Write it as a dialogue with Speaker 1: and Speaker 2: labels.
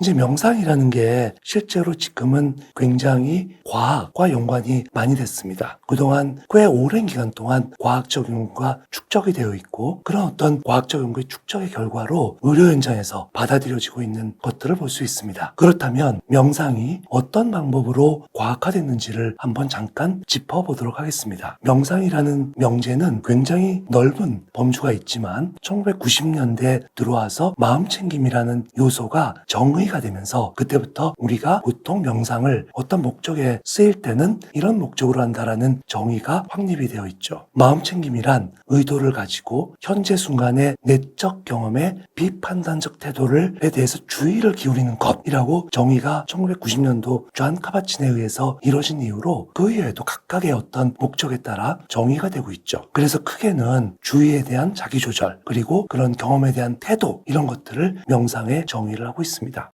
Speaker 1: 이제 명상이라는 게 실제로 지금은 굉장히 과학과 연관이 많이 됐습니다. 그동안 꽤 오랜 기간 동안 과학적 연구가 축적이 되어 있고 그런 어떤 과학적 연구의 축적의 결과로 의료 현장에서 받아들여지고 있는 것들을 볼 수 있습니다. 그렇다면 명상이 어떤 방법으로 과학화됐는지를 한번 잠깐 짚어보도록 하겠습니다. 명상이라는 명제는 굉장히 넓은 범주가 있지만 1990년대 들어와서 마음챙김이라는 요소가 정의 가 되면서 그때부터 우리가 보통 명상을 어떤 목적에 쓰일 때는 이런 목적으로 한다라는 정의가 확립이 되어 있죠. 마음 챙김이란 의도를 가지고 현재 순간의 내적 경험에 비판단적 태도를 에 대해서 주의를 기울이는 것이라고 정의가 1990년도 존 카바친에 의해서 이뤄진 이후로 그 이외에도 각각의 어떤 목적에 따라 정의가 되고 있죠. 그래서 크게는 주의에 대한 자기조절 그리고 그런 경험에 대한 태도 이런 것들을 명상의 정의를 하고 있습니다.